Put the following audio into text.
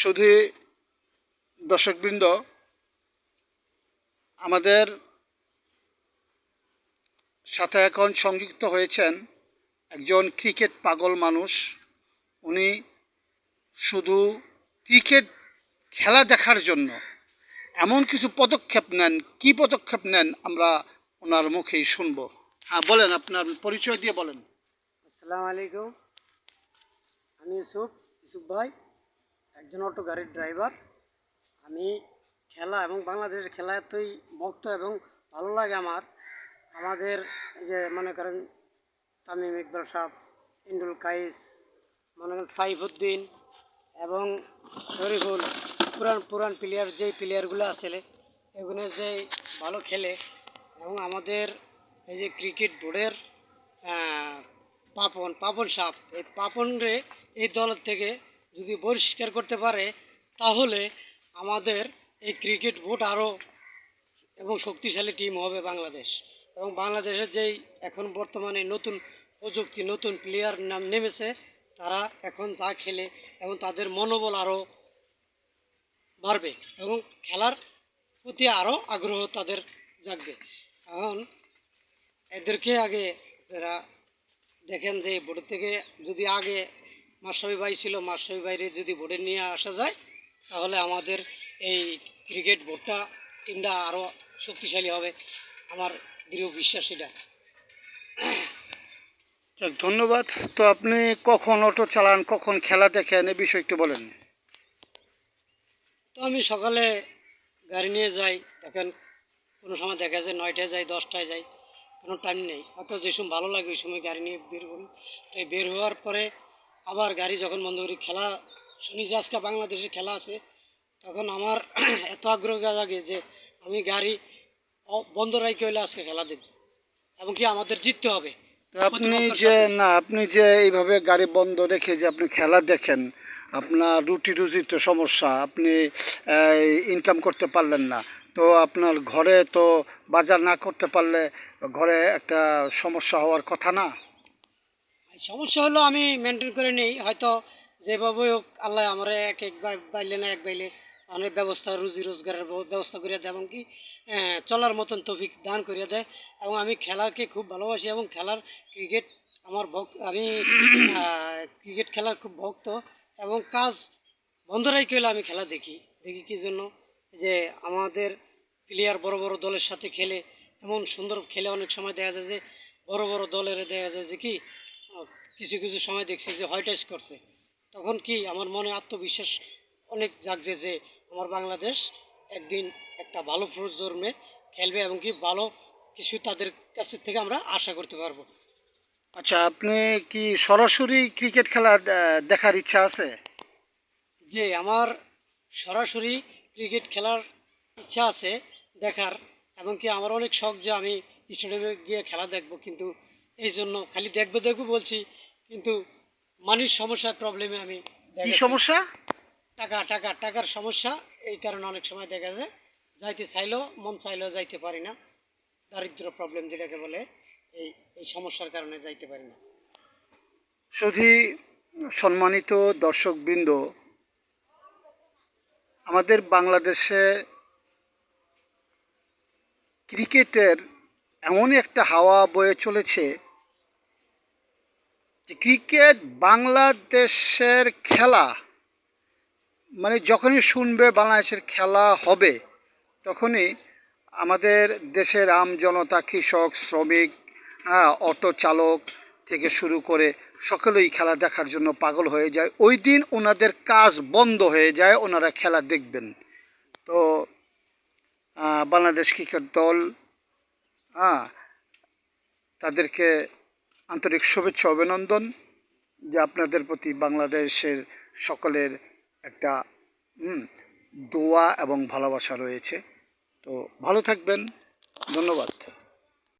শুধু দর্শকবৃন্দ, আমাদের সাথে এখন সংযুক্ত হয়েছেন একজন ক্রিকেট পাগল মানুষ। উনি শুধু ক্রিকেট খেলা দেখার জন্য এমন কিছু পদক্ষেপ নেন, কি পদক্ষেপ নেন আমরা ওনার মুখেই শুনব। হ্যাঁ বলেন, আপনার পরিচয় দিয়ে বলেন। আসসালামু আলাইকুম। আমি ইউসুফ ইউসুফ ভাই। একজন অটো গাড়ির ড্রাইভার আমি খেলা এবং বাংলাদেশের খেলা এতই ভক্ত এবং ভালো লাগে আমার। আমাদের যে মনে করেন তামিম ইকবাল সাহ ইন্ডুল কাইস, মনে করেন সাইফুদ্দিন এবং শরীফুল, পুরান পুরান প্লেয়ার যেই প্লেয়ারগুলো আছে, এগুলো যে ভালো খেলে এবং আমাদের এই যে ক্রিকেট বোর্ডের পাপন পাপন সাপ এই পাপন রে এই দল থেকে যদি বহিষ্কার করতে পারে, তাহলে আমাদের এই ক্রিকেট বোর্ড আরও এবং শক্তিশালী টিম হবে বাংলাদেশ। এবং বাংলাদেশের যেই এখন বর্তমানে নতুন প্রযুক্তি, নতুন প্লেয়ার নাম নেমেছে, তারা এখন যা খেলে এবং তাদের মনোবল আরও বাড়বে এবং খেলার প্রতি আরও আগ্রহ তাদের জাগবে। এখন এদেরকে আগে এরা দেখেন যে বোর্ড থেকে যদি আগে মাসাবি ভাই ছিল মাসাবি বাইরে যদি বোর্ডে নিয়ে আসা যায় তাহলে আমাদের এই ক্রিকেট বোর্ডটা টিমটা আরও শক্তিশালী হবে আমার দৃঢ় বিশ্বাস এটা। যাক, ধন্যবাদ। তো আপনি কখন অটো চালান কখন খেলা দেখেন এ বিষয়ে একটু বলেন। তো আমি সকালে গাড়ি নিয়ে যাই দেখেন কোনো সময় দেখা যায় নয়টায় যাই দশটায় যাই কোনো টাইম নেই। অত যে সময় ভালো লাগে ওই সময় গাড়ি নিয়ে বের করি তো এই বের হওয়ার পরে আবার গাড়ি যখন বন্ধ করি খেলা শুনি যে আজকে বাংলাদেশে খেলা আছে তখন আমার এত আগ্রহ লাগে যে আমি গাড়ি বন্ধ রাখি হলে আজকে খেলা দেখব। এবং কি আমাদের জিততে হবে। তো আপনি যে না আপনি যে এইভাবে গাড়ি বন্ধ রেখে যে আপনি খেলা দেখেন আপনার রুটি রুজির তো সমস্যা আপনি ইনকাম করতে পারলেন না। তো আপনার ঘরে তো বাজার না করতে পারলে ঘরে একটা সমস্যা হওয়ার কথা না? সমস্যা হলো আমি মেনটেন করে নেই। হয়তো যেভাবে হোক, আল্লাহ আমার এক এক বাইলে না এক বাইলে অনেক ব্যবস্থা, রুজি রোজগারের ব্যবস্থা করিয়া দেয় এবং কি চলার মতন তফিক দান করিয়া দেয়। এবং আমি খেলাকে খুব ভালোবাসি এবং খেলার ক্রিকেট আমার ভক্ত, আমি ক্রিকেট খেলার খুব ভক্ত। এবং কাজ বন্ধ রেখে হলে আমি খেলা দেখি। দেখি কি জন্য? যে আমাদের প্লেয়ার বড় বড় দলের সাথে খেলে, এমন সুন্দর খেলে অনেক সময় দেখা যায় যে, বড় বড় দলের দেখা যায় যে কি কিছু কিছু সময় দেখছি যে হোয়াইটাইজ করছে। তখন কি আমার মনে আত্মবিশ্বাস অনেক জাগছে যে আমার বাংলাদেশ একদিন একটা ভালো প্রজন্মে খেলবে এবং কি ভালো কিছু তাদের কাছে থেকে আমরা আশা করতে পারব। আচ্ছা আপনি কি সরাসরি ক্রিকেট খেলা দেখার ইচ্ছা আছে? যে আমার সরাসরি ক্রিকেট খেলার ইচ্ছা আছে দেখার এবং কি আমার অনেক শখ যে আমি স্টেডিয়ামে গিয়ে খেলা দেখব। কিন্তু এই জন্য খালি দেখব দেখব বলছি কিন্তু মানির সমস্যার প্রবলেমে আমি কি সমস্যা? টাকা টাকা টাকার সমস্যা এই কারণে অনেক সময় দেখা যায় যাইতে চাইলেও মন চাইলেও যাইতে পারি না। দারিদ্র প্রবলেম যেটাকে বলে এই এই সমস্যার কারণে যাইতে পারি না। শুধু সম্মানিত দর্শকবৃন্দ আমাদের বাংলাদেশে ক্রিকেটের এমন একটা হাওয়া বয়ে চলেছে ক্রিকেট বাংলাদেশের খেলা মানে যখনই শুনবে বাংলাদেশের খেলা হবে, তখনই আমাদের দেশের আম জনতা, কৃষক, শ্রমিক হ্যাঁ অটো চালক থেকে শুরু করে সকলেই খেলা দেখার জন্য পাগল হয়ে যায়। ওই দিন ওনাদের কাজ বন্ধ হয়ে যায়, ওনারা খেলা দেখবেন। তো বাংলাদেশ ক্রিকেট দল হ্যাঁ তাদেরকে আন্তরিক শুভেচ্ছা, অভিনন্দন যে আপনাদের প্রতি বাংলাদেশের সকলের একটা দোয়া এবং ভালোবাসা রয়েছে। তো ভালো থাকবেন। ধন্যবাদ।